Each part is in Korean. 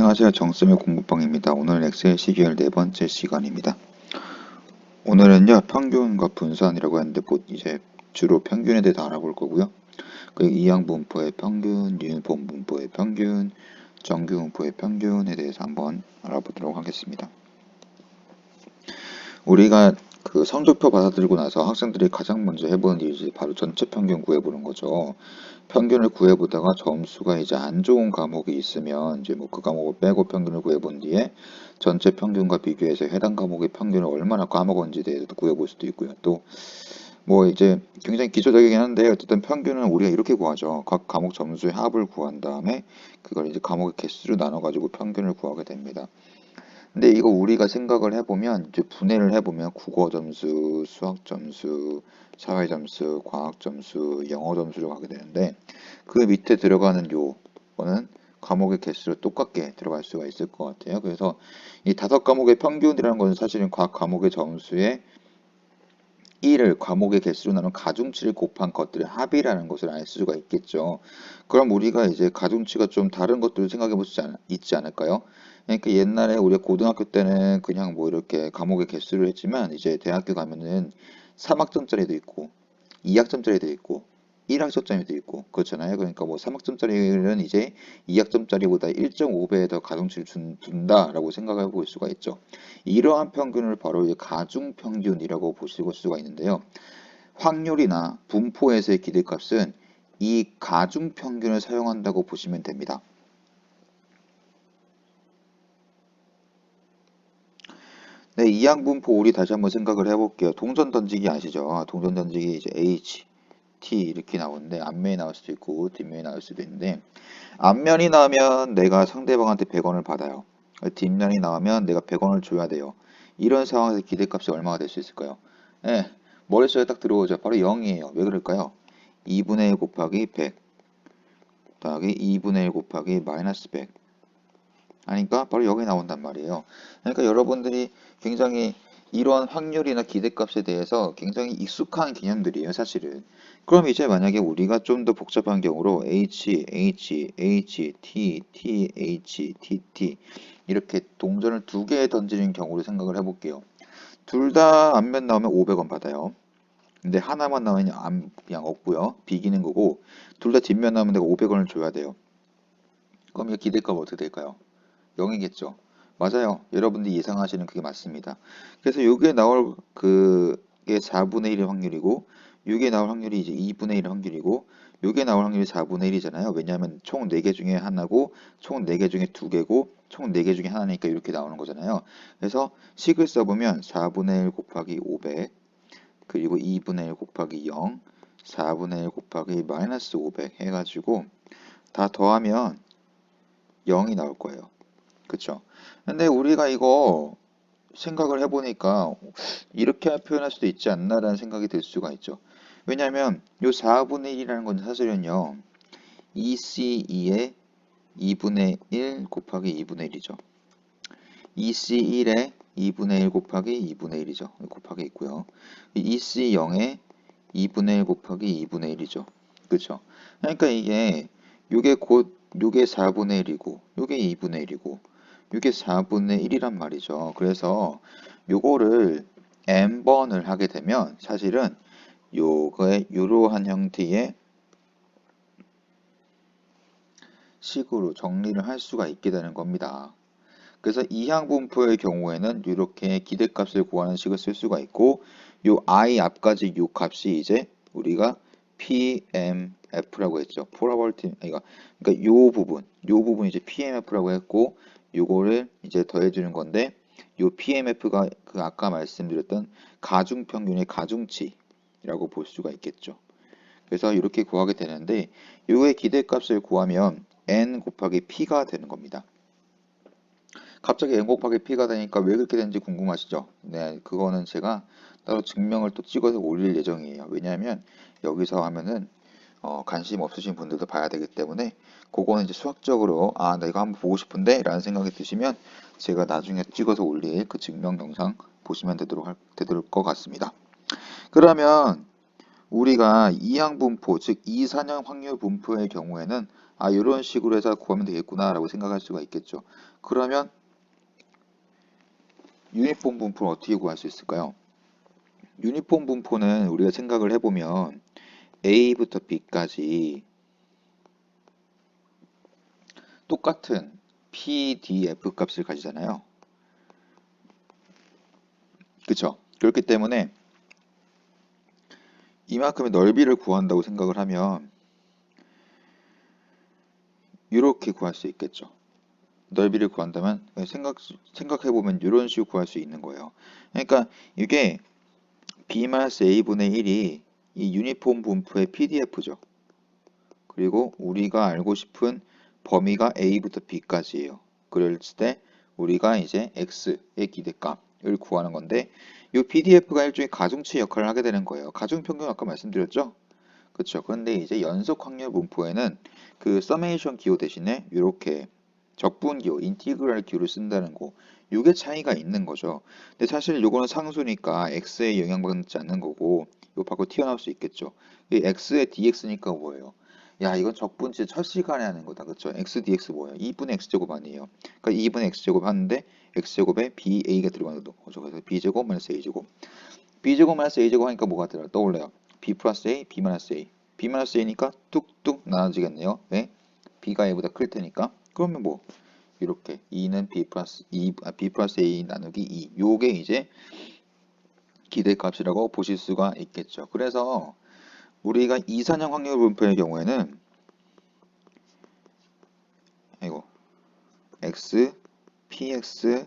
안녕하세요. 정쌤의 공부방입니다. 오늘 엑셀 시계열 네 번째 시간입니다. 오늘은요, 평균과 분산이라고 하는데, 뭐 이제 주로 평균에 대해서 알아볼 거고요. 그리고 이항 분포의 평균, 유니폼 분포의 평균, 정규 분포의 평균에 대해서 한번 알아보도록 하겠습니다. 우리가 그 성적표 받아들고 나서 학생들이 가장 먼저 해보는 일이 바로 전체 평균 구해보는 거죠. 평균을 구해보다가 점수가 이제 안 좋은 과목이 있으면 이제 뭐 그 과목을 빼고 평균을 구해본 뒤에 전체 평균과 비교해서 해당 과목의 평균을 얼마나 까먹었는지에 대해서도 구해볼 수도 있고요. 또 뭐 이제 굉장히 기초적이긴 한데 어쨌든 평균은 우리가 이렇게 구하죠. 각 과목 점수의 합을 구한 다음에 그걸 이제 과목의 개수로 나눠가지고 평균을 구하게 됩니다. 근데 이거 우리가 생각을 해보면 이제 분해를 해보면 국어 점수, 수학 점수, 사회 점수, 과학 점수, 영어 점수로 가게 되는데 그 밑에 들어가는 요거는 과목의 개수로 똑같게 들어갈 수가 있을 것 같아요. 그래서 이 다섯 과목의 평균이라는 것은 사실은 각 과목의 점수의 1을 과목의 개수로 나눈 가중치를 곱한 것들의 합이라는 것을 알 수가 있겠죠. 그럼 우리가 이제 가중치가 좀 다른 것들을 생각해 볼 수 있지 않을까요? 그러니까 옛날에 우리가 고등학교 때는 그냥 뭐 이렇게 과목의 개수를 했지만 이제 대학교 가면은 3학점짜리도 있고 2학점짜리도 있고 1학점짜리 도 있고 그렇잖아요. 그러니까 뭐 3학점짜리는 이제 2학점짜리보다 1.5배 더 가중치를 준, 준다라고 생각해 볼 수가 있죠. 이러한 평균을 바로 이제 가중 평균이라고 보실 수가 있는데요. 확률이나 분포에서의 기대값은 이 가중 평균을 사용한다고 보시면 됩니다. 네, 이항분포 우리 다시 한번 생각을 해볼게요. 동전 던지기 아시죠? 동전 던지기 이제 H, T 이렇게 나오는데 앞면이 나올 수도 있고 뒷면이 나올 수도 있는데 앞면이 나오면 내가 상대방한테 100원을 받아요. 뒷면이 나오면 내가 100원을 줘야 돼요. 이런 상황에서 기대값이 얼마가 될 수 있을까요? 네, 머릿속에 딱 들어오죠. 바로 0이에요. 왜 그럴까요? 2분의 1 곱하기 100 더하기 2분의 1 곱하기 마이너스 100 하니까 바로 여기 나온단 말이에요. 그러니까 여러분들이 굉장히 이러한 확률이나 기대값에 대해서 굉장히 익숙한 개념들이에요, 사실은. 그럼 이제 만약에 우리가 좀 더 복잡한 경우로 H, H, H, T, T, H, T, T 이렇게 동전을 두 개 던지는 경우를 생각을 해볼게요. 둘다 앞면 나오면 500원 받아요. 근데 하나만 나오면 그냥 없고요. 비기는 거고 둘 다 뒷면 나오면 내가 500원을 줘야 돼요. 그럼 이 기대값 어떻게 될까요? 0이겠죠. 맞아요. 여러분들이 예상하시는 그게 맞습니다. 그래서 여기에 나올 그게 4분의 1의 확률이고 여기에 나올 확률이 이제 2분의 1의 확률이고 여기에 나올 확률이 4분의 1이잖아요. 왜냐하면 총 4개 중에 하나고 총 4개 중에 2개고 총 4개 중에 하나니까 이렇게 나오는 거잖아요. 그래서 식을 써보면 4분의 1 곱하기 500 그리고 2분의 1 곱하기 0 4분의 1 곱하기 마이너스 500 해가지고 다 더하면 0이 나올 거예요. 그쵸? 근데 우리가 이거 생각을 해보니까 이렇게 표현할 수도 있지 않나라는 생각이 들 수가 있죠. 왜냐하면 이 4분의 1이라는 건 사실은요. 2C2의 2분의 1 곱하기 2분의 1이죠. 2C1의 2분의 1 곱하기 2분의 1이죠. 곱하기 있고요. 2C0의 2분의 1 곱하기 2분의 1이죠. 그렇죠? 그러니까 이게 요게 곧 요게 4분의 1이고 요게 2분의 1이고 이게 4분의 1이란 말이죠. 그래서 요거를 n번을 하게 되면 사실은 요거의 이러한 형태의 식으로 정리를 할 수가 있게 되는 겁니다. 그래서 이항 분포의 경우에는 이렇게 기대값을 구하는 식을 쓸 수가 있고 요 i 앞까지 요 값이 이제 우리가 PMF라고 했죠. 프로버티 그러니까 요 부분, 요 부분 이제 PMF라고 했고 요거를 이제 더해 주는 건데 요 PMF가 그 아까 말씀드렸던 가중 평균의 가중치라고 볼 수가 있겠죠. 그래서 이렇게 구하게 되는데 요의 기대값을 구하면 n 곱하기 p가 되는 겁니다. 갑자기 n 곱하기 p가 되니까 왜 그렇게 되는지 궁금하시죠? 네, 그거는 제가 따로 증명을 또 찍어서 올릴 예정이에요. 왜냐하면 여기서 하면은 어, 관심 없으신 분들도 봐야 되기 때문에 그거는 이제 수학적으로 아 내가 한번 보고 싶은데 라는 생각이 드시면 제가 나중에 찍어서 올릴 그 증명 영상 보시면 되도록 할, 되도록 것 같습니다. 그러면 우리가 이항 분포, 즉 이산형 확률 분포의 경우에는 아 이런 식으로 해서 구하면 되겠구나라고 생각할 수가 있겠죠. 그러면 유니폼 분포를 어떻게 구할 수 있을까요? 유니폼 분포는 우리가 생각을 해보면 A부터 B까지 똑같은 PDF 값을 가지잖아요. 그쵸? 그렇기 때문에 이만큼의 넓이를 구한다고 생각을 하면 이렇게 구할 수 있겠죠. 넓이를 구한다면 생각 생각해 보면 이런 식으로 구할 수 있는 거예요. 그러니까 이게 b-a분의 1이 이 유니폼 분포의 PDF죠. 그리고 우리가 알고 싶은 범위가 a부터 b까지예요. 그럴 때 우리가 이제 x의 기대값을 구하는 건데 이 PDF가 일종의 가중치 역할을 하게 되는 거예요. 가중평균 아까 말씀드렸죠? 그렇죠. 그런데 이제 연속 확률 분포에는 그 서메이션 기호 대신에 이렇게 적분 기호, 인티그랄 기호를 쓴다는 거. 이게 차이가 있는 거죠. 근데 사실 이거는 상수니까 x에 영향받지 않는 거고 이거 밖으로 튀어나올 수 있겠죠. 이 x의 dx니까 뭐예요? 야 이건 적분 진짜 철시간에 하는 거다. 그렇죠? x dx 뭐예요? 2분의 x제곱 아니에요. 그러니까 2분의 x제곱 하는데 x제곱에 ba가 들어가는 거죠. 그래서 b제곱 마이너스 a제곱 b제곱 마이너스 a제곱 하니까 뭐가 들어 떠올려요? b 플러스 a, b 마이너스 a b 마이너스 a니까 뚝뚝 나눠지겠네요. 왜? b가 a보다 클 테니까 그러면 뭐 이렇게 2는 b 플러스 2, 아, b 플러스 a 나누기 2 요게 이제 기대값이라고 보실 수가 있겠죠. 그래서 우리가 이산형 확률 분포의 경우에는 이거 x, px,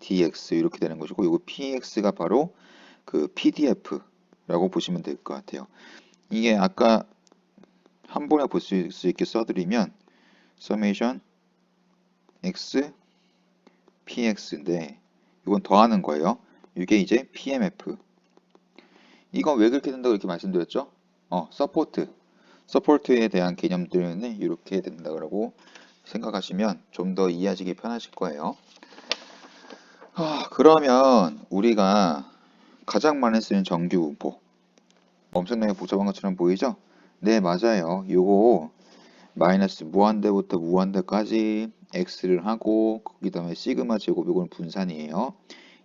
dx 이렇게 되는 것이고 이거 px가 바로 그 pdf라고 보시면 될 것 같아요. 이게 아까 한 번에 볼 수 있게 써드리면 summation x px인데 이건 더하는 거예요. 이게 이제 pmf. 이건 왜 그렇게 된다고 이렇게 말씀드렸죠? 어, 서포트. 서포트에 대한 개념들은 이렇게 된다고 생각하시면 좀 더 이해하시기 편하실 거예요. 아, 그러면 우리가 가장 많이 쓰는 정규 분포. 엄청나게 복잡한 것처럼 보이죠? 네, 맞아요. 요거 마이너스 무한대부터 무한대까지 x를 하고 그 다음에 시그마 제곱 이건 분산이에요.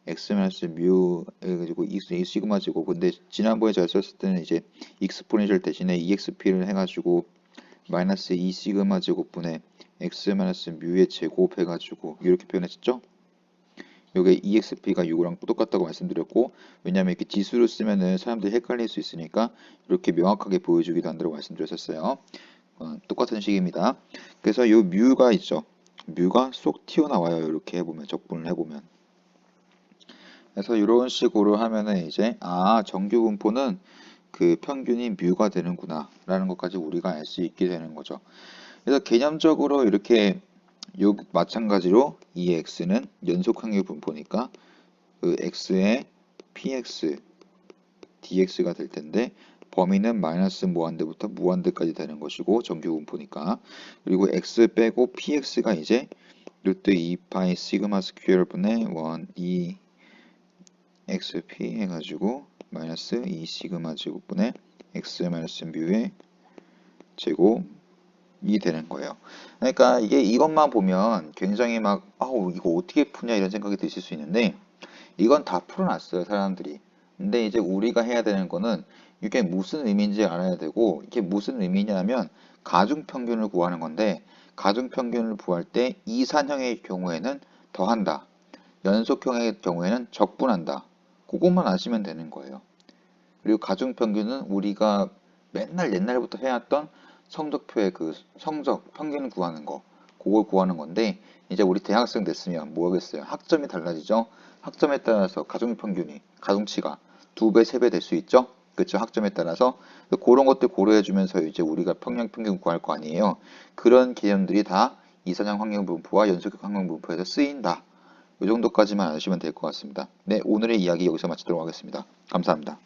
X 마이너스 뮤 해가지고 이 시그마 제곱 근데 지난번에 제가 썼을 때는 이제 익스포넨셜 대신에 exp를 해가지고 마이너스 2 시그마 제곱분의 x 마이너스 뮤의 제곱 해가지고 이렇게 표현했었죠? 요게 exp가 6이랑 똑같다고 말씀드렸고 왜냐면 이렇게 지수로 쓰면은 사람들이 헷갈릴 수 있으니까 이렇게 명확하게 보여주기도 한다고 말씀드렸었어요. 어, 똑같은 식입니다. 그래서 요 뮤가 있죠. 뮤가 쏙 튀어나와요. 이렇게 해보면 적분을 해보면. 그래서 이런 식으로 하면은 이제 아 정규 분포는 그 평균이 뮤가 되는구나 라는 것까지 우리가 알 수 있게 되는 거죠. 그래서 개념적으로 이렇게 요 마찬가지로 이 x는 연속 확률 분포니까 그 x의 px dx가 될 텐데 범위는 마이너스 무한대부터 무한대까지 되는 것이고 정규 분포니까 그리고 x 빼고 px가 이제 루트 2파이 시그마 스퀘어 분의 1 2 xp 해가지고 마이너스 2 시그마 제곱분의 x 마이너스 뮤의 제곱이 되는 거예요. 그러니까 이게 이것만 보면 굉장히 막 아우 이거 어떻게 푸냐 이런 생각이 드실 수 있는데 이건 다 풀어놨어요 사람들이. 근데 이제 우리가 해야 되는 거는 이게 무슨 의미인지 알아야 되고 이게 무슨 의미냐면 가중평균을 구하는 건데 가중평균을 구할 때 이산형의 경우에는 더한다. 연속형의 경우에는 적분한다. 그것만 아시면 되는 거예요. 그리고 가중평균은 우리가 맨날 옛날부터 해왔던 성적표의 그 성적 평균을 구하는 거 그걸 구하는 건데 이제 우리 대학생 됐으면 뭐 하겠어요? 학점이 달라지죠? 학점에 따라서 가중평균이 가중치가 두 배, 세 배 될 수 있죠? 그렇죠? 학점에 따라서 그런 것들 고려해 주면서 이제 우리가 평균 평균 구할 거 아니에요. 그런 개념들이 다 이산형 환경 분포와 연속형 환경 분포에서 쓰인다. 이 정도까지만 아시면 될 것 같습니다. 네, 오늘의 이야기 여기서 마치도록 하겠습니다. 감사합니다.